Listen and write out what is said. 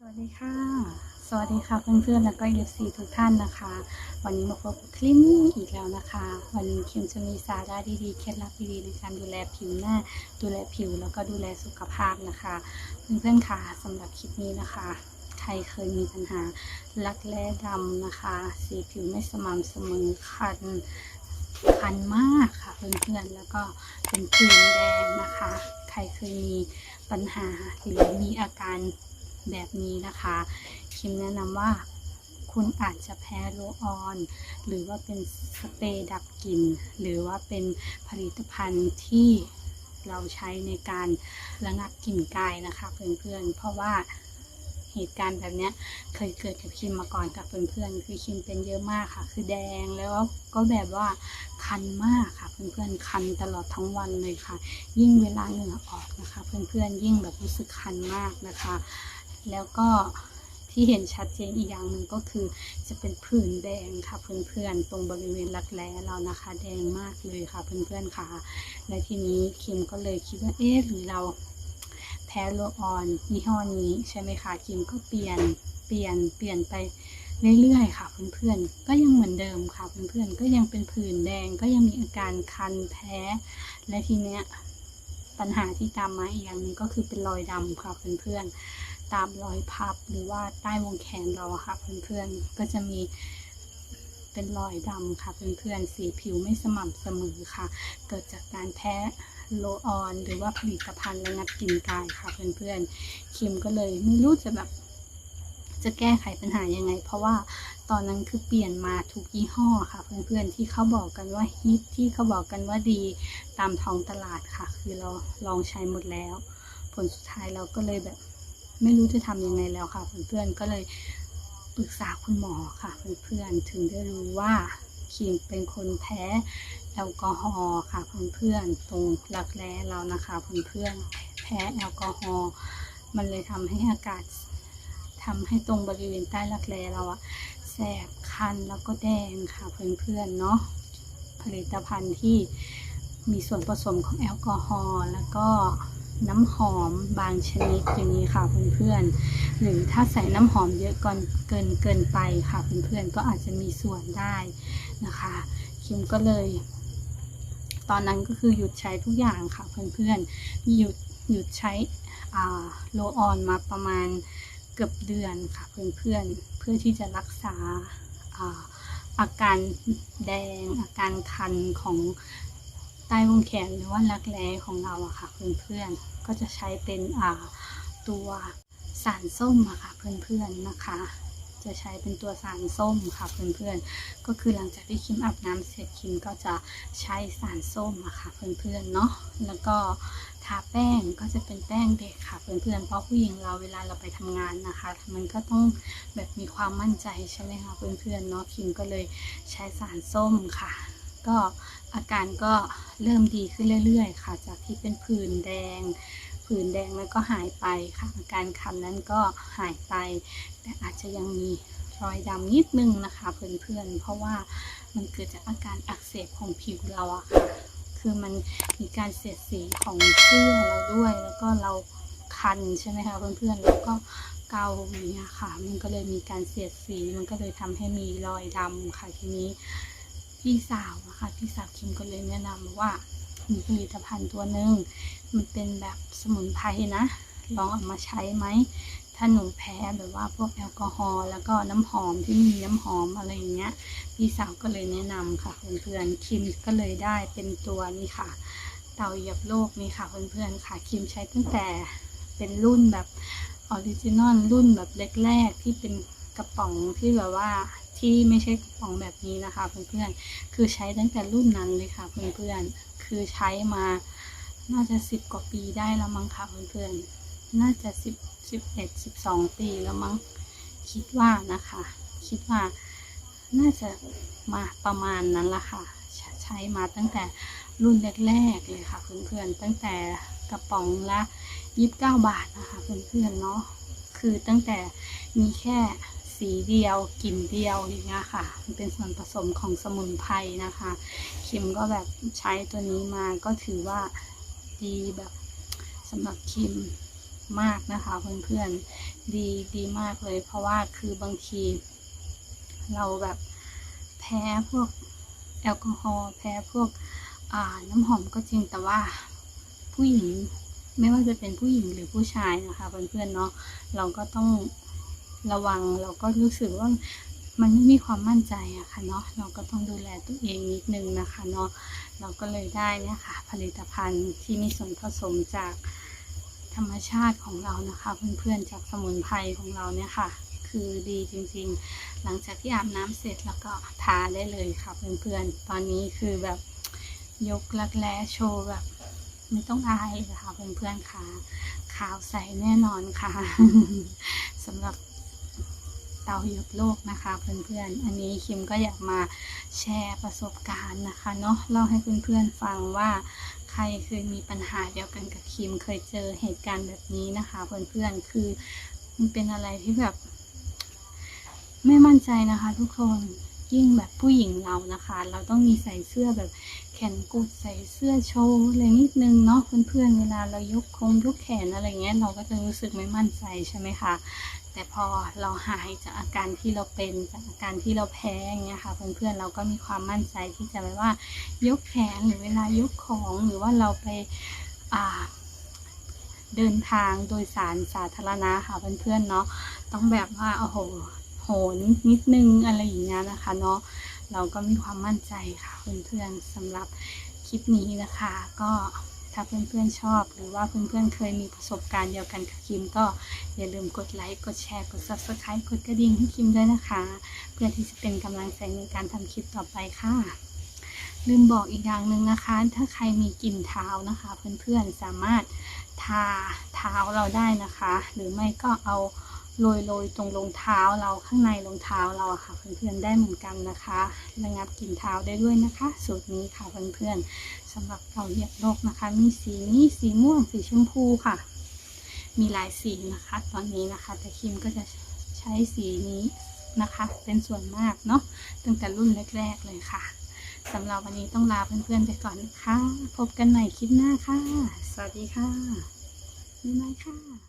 สวัสดีค่ะ สวัสดีค่ะเพื่อนๆ แล้วก็ยูซีทุกท่านนะคะ วันนี้มาพบกับคลิปนี้อีกแล้วนะคะ วันนี้คิมจะมีสาระดีๆ เคล็ดลับดีๆในการดูแลผิวหน้า ดูแลผิวแล้วก็ดูแลสุขภาพนะคะ เพื่อนๆค่ะสำหรับคลิปนี้นะคะ ใครเคยมีปัญหารักแร้ดำนะคะ สีผิวไม่สม่ำเสมอคันคันมากค่ะเพื่อนๆ แล้วก็เป็นผื่นแดงนะคะ ใครเคยมีปัญหาหรือมีอาการ แบบนี้นะคะคิมแนะนำว่าคุณอาจจะแพ้โรออน หรือว่าเป็นสเปรย์ดับกลิ่น หรือว่าเป็นผลิตภัณฑ์ที่เราใช้ในการระงับกลิ่นกายนะคะเพื่อนๆ เพราะว่าเหตุการณ์แบบนี้เคยเกิดกับคิมมาก่อนกับเพื่อนๆ คือคิมเป็นเยอะมากค่ะ คือแดงแล้วก็แบบว่าคันมากค่ะ เพื่อนๆ คันตลอดทั้งวันเลยค่ะ ยิ่งเวลาเหงื่อออกนะคะ เพื่อนๆ ยิ่งแบบรู้สึกคันมากนะคะ แล้วก็ที่เห็นชัดเจนอีกอย่างหนึ่งก็คือจะเป็นผื่นแดงค่ะเพื่อนๆตรงบริเวณรักแร้เรานะคะ แดงมากเลยค่ะเพื่อนๆค่ะ และทีนี้คิมก็เลยคิดว่าเอ๊ะหรือเราแพ้โลออนยี่ห้อนี้ใช่ไหมคะคิมก็เปลี่ยนเปลี่ยนเปลี่ยนไปเรื่อยๆค่ะเพื่อนๆ ก็ยังเหมือนเดิมค่ะเพื่อนๆ ก็ยังเป็นผื่นแดงก็ยังมีอาการคันแพ้ และทีเนี้ยปัญหาที่ตามมาอีกอย่างหนึงก็คือเป็นรอยดำค่ะเพื่อนๆ ตามรอยพับหรือว่าใต้วงแขนเราอะค่ะเพื่อนๆก็จะมีเป็นรอยดำค่ะเพื่อนๆสีผิวไม่สม่ำเสมอค่ะ เกิดจากการแพ้โลออน หรือว่าผลิตภัณฑ์ระงับกลิ่นกายค่ะเพื่อนๆคิมก็เลยไม่รู้จะแบบจะแก้ไขปัญหายังไง เพราะว่าตอนนั้นคือเปลี่ยนมาทุกยี่ห้อค่ะ เพื่อนๆที่เขาบอกกันว่าฮิตที่เขาบอกกันว่าดีตามท้องตลาดค่ะ คือเราลองใช้หมดแล้ว ผลสุดท้ายเราก็เลยแบบ ไม่รู้จะทำยังไงแล้วค่ะ เพื่อนๆก็เลยปรึกษาคุณหมอค่ะ เพื่อนๆถึงได้รู้ว่าคิมเป็นคนแพ้แอลกอฮอล์ค่ะ เพื่อนๆตรงรักแร้เรานะคะเพื่อนๆแพ้แอลกอฮอล์มันเลยทำให้อากาศทำให้ตรงบริเวณใต้รักแร้เราอะแสบคันแล้วก็แดงค่ะ เพื่อนๆเนาะผลิตภัณฑ์ที่มีส่วนผสมของแอลกอฮอล์แล้วก็ น้ำหอมบางชนิดอย่างนี้ค่ะเพื่อนๆ หรือถ้าใส่น้ำหอมเยอะก่อนเกินเกินไปค่ะเพื่อนๆก็อาจจะมีส่วนได้นะคะคิมก็เลย ตอนนั้นก็คือหยุดใช้ทุกอย่างค่ะเพื่อนๆหยุดหยุดใช้โลออนมาประมาณเกือบเดือนค่ะเพื่อนๆเพื่อที่จะรักษาอาอาการแดงอาการคันของ ใต้วงแขนหรือว่ารักแร้ของเราอะค่ะเพื่อนๆก็จะใช้เป็นอ่าตัวสารส้มอะค่ะเพื่อนๆนะคะ จะใช้เป็นตัวสารส้มค่ะเพื่อนๆก็คือหลังจากที่คิมอาบน้ำเสร็จคิมก็จะใช้สารส้มอะค่ะเพื่อนๆเนาะแล้วก็ทาแป้งก็จะเป็นแป้งเด็กค่ะเพื่อนๆเพราะผู้หญิงเราเวลาเราไปทำงานนะคะ มันก็ต้องแบบมีความมั่นใจใช่ไหมคะเพื่อนๆเนาะคิมก็เลยใช้สารส้มค่ะ ก็อาการก็เริ่มดีขึ้นเรื่อย ๆ ค่ะ จากที่เป็นผื่นแดง ผื่นแดงแล้วก็หายไปค่ะอาการคันนั้นก็หายไป แต่อาจจะยังมีรอยดำนิดนึงนะคะเพื่อนๆ เพราะว่ามันเกิดจากอาการอักเสบของผิวเราอะค่ะ คือมันมีการเสียดสีของเสื้อเราด้วย แล้วก็เราคันใช่ไหมคะเพื่อนๆ แล้วก็เกาอย่างเงี้ยค่ะ มันก็เลยมีการเสียดสี มันก็เลยทำให้มีรอยดำค่ะทีนี้ พี่สาวอะค่ะพี่สาวคิมก็เลยแนะนำว่ามีผลิตภัณฑ์ตัวหนึ่งมันเป็นแบบสมุนไพรนะ ลองเอามาใช้ไหม ถ้าหนูแพ้แบบว่าพวกแอลกอฮอล์แล้วก็น้ำหอมที่มีน้ำหอมอะไรอย่างเงี้ย พี่สาวก็เลยแนะนำค่ะเพื่อนๆคิมก็เลยได้เป็นตัวนี้ค่ะ เต่าเหยียบโลกนี่ค่ะเพื่อนๆค่ะคิมใช้ตั้งแต่เป็นรุ่นแบบออริจินอลรุ่นแบบแรกๆที่เป็นกระป๋องที่แบบว่า ที่ไม่ใช่กระป๋องแบบนี้นะคะเพื่อนๆ คือใช้ตั้งแต่รุ่นนั้นเลยค่ะเพื่อนๆ คือใช้มา น่าจะสิบกว่าปีได้แล้วมั้งค่ะเพื่อนๆ น่าจะสิบสิบเอ็ดสิบสองปีแล้วมั้ง คิดว่านะคะ คิดว่าน่าจะมาประมาณนั้นละค่ะ ใช้มาตั้งแต่รุ่นแรกๆเลยค่ะเพื่อนๆ ตั้งแต่กระป๋องละยี่สิบเก้าบาทนะคะเพื่อนๆเนาะ คือตั้งแต่มีแค่ สีเดียวกลิ่นเดียวอย่างเงี้ยค่ะ มันเป็นส่วนผสมของสมุนไพรนะคะคิมก็แบบใช้ตัวนี้มาก็ถือว่าดีแบบสำหรับคิมมากนะคะเพื่อนๆดีดีมากเลย เพราะว่าคือบางที เราแบบแพ้พวกแอลกอฮอล์แพ้พวกน้ำหอมก็จริงแต่ว่าผู้หญิงไม่ว่าจะเป็นผู้หญิงหรือผู้ชายนะคะเพื่อนๆเนาะเราก็ต้อง ระวังเราก็รู้สึกว่ามันไม่มีความมั่นใจอะค่ะเนาะเราก็ต้องดูแลตัวเองนิดนึงนะคะเนาะเราก็เลยได้เนี่ยค่ะ ผลิตภัณฑ์ที่มีส่วนผสมจากธรรมชาติของเรานะคะเพื่อนๆจากสมุนไพรของเราเนี่ยค่ะ คือดีจริงๆ หลังจากที่อาบน้ำเสร็จแล้วก็ทาได้เลยค่ะเพื่อนๆตอนนี้คือแบบยกลักแร้โชว์แบบไม่ต้องอายนะคะเพื่อนๆค่ะขาวใสแน่นอนค่ะสำหรับ เตาหยุดโลกนะคะ เพื่อนๆ อันนี้คิมก็อยากมาแชร์ประสบการณ์นะคะเนาะเล่าให้เพื่อนๆฟังว่าใครเคยมีปัญหาเดียวกันกับคิมเคยเจอเหตุการณ์แบบนี้นะคะ เพื่อนๆคือมันเป็นอะไรที่แบบ ไม่มั่นใจนะคะ ทุกคนยิ่งแบบผู้หญิงเรานะคะ เราต้องมีใส่เสื้อแบบแขนกุดใส่เสื้อโชว์อะไรนิดนึงเนาะเพื่อนๆเวลาเรายกคงยกแขนอะไรเงี้ยเราก็จะรู้สึกไม่มั่นใจใช่ไหมคะ แต่พอเราหายจากอาการที่เราเป็นจากอาการที่เราแพ้อย่างเงี้ยค่ะเพื่อนๆเราก็มีความมั่นใจที่จะแบบว่ายกแขนหรือเวลายกของหรือว่าเราไปอ่าเดินทางโดยสารสาธารณะค่ะเพื่อนๆเนาะต้องแบบว่าโอ้โหโหนนิดนึงอะไรอย่างเงี้ยนะคะเนาะเราก็มีความมั่นใจค่ะเพื่อนๆสำหรับคลิปนี้นะคะก็ ถ้าเพื่อนๆชอบ หรือว่าเพื่อนๆเคยมีประสบการณ์เดียวกันกับคิม ก็อย่าลืมกดไลค์กดแชร์กด subscribe กดกระดิ่งให้คิมด้วยนะคะ เพื่อที่จะเป็นกำลังใจในการทำคลิปต่อไปค่ะ ลืมบอกอีกอย่างหนึ่งนะคะ ถ้าใครมีกลิ่นเท้านะคะ เพื่อนๆสามารถทาเท้าเราได้นะคะ หรือไม่ก็เอา โรยโรยๆตรงรองเท้าเราข้างในรองเท้าเราค่ะเพื่อนๆได้เหมือนกันนะคะระงับกลิ่นเท้าได้ด้วยนะคะ สูตรนี้ค่ะเพื่อนๆสำหรับเราเหยียบโลกนะคะ มีสีนี้สีม่วงสีชมพูค่ะ มีหลายสีนะคะ ตอนนี้นะคะ แต่คิมก็จะใช้สีนี้นะคะ เป็นส่วนมากเนาะตั้งแต่รุ่นแรก ๆ เลยค่ะสำหรับวันนี้ต้องลาเพื่อนๆไปก่อนนะคะ พบกันใหม่คลิปหน้าค่ะ สวัสดีค่ะบ๊ายบายค่ะ